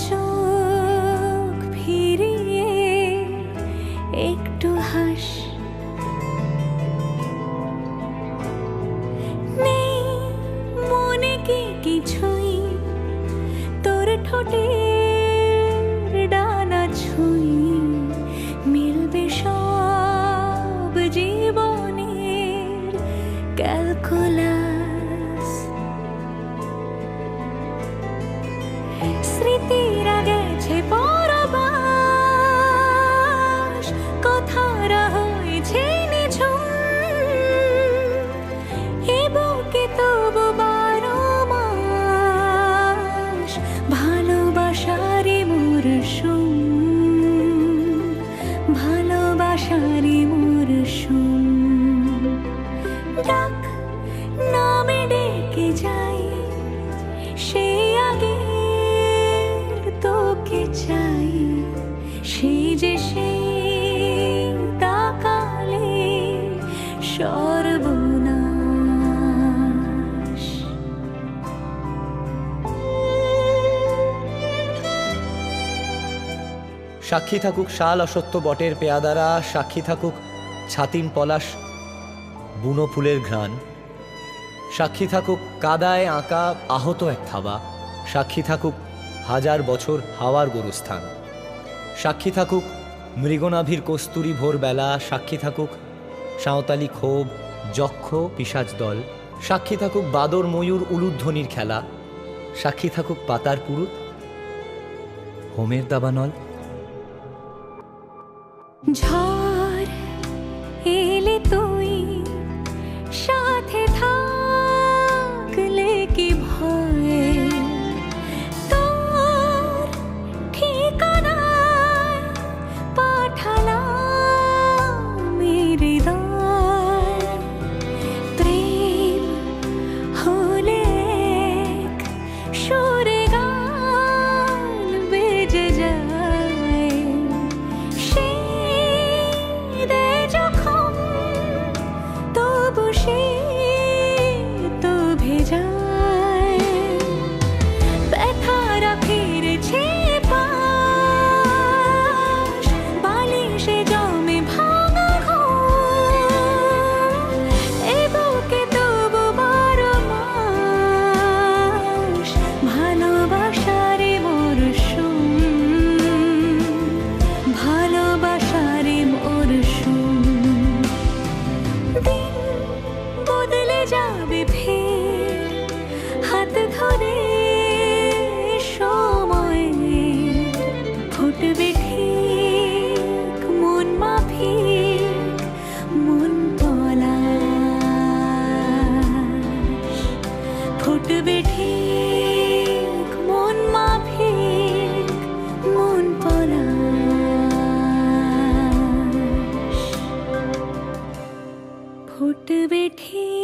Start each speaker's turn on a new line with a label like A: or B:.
A: চোখ ফিরিয়ে একটু মনে কি তোর ঠোঁটের সে তোকে চাই। সেই যে সেই তাকালে সর্বনাশ।
B: সাক্ষী থাকুক শাল অসত্য বটের পেয়াদারা, সাক্ষী থাকুক ছাতিম পলাশ, বুনো ফুলের ঘ্রাণ। সাক্ষী থাকুক কাদায় আঁকা আহত এক থাবা। সাক্ষী থাকুক হাজার বছর হাওয়ার গরুস্থান। সাক্ষী থাকুক মৃগনাভির কস্তুরি ভোরবেলা। সাক্ষী থাকুক সাঁওতালি ক্ষোভ, যক্ষ, পিসাজ দল। সাক্ষী থাকুক বাদর ময়ূর উলুধ্বনির খেলা। সাক্ষী থাকুক পাতার পুরুত, হোমের দাবানল।
A: ঝড় ফুটবে ঠিক মন মাফিক মন পলাশ ফুটবে ঠিক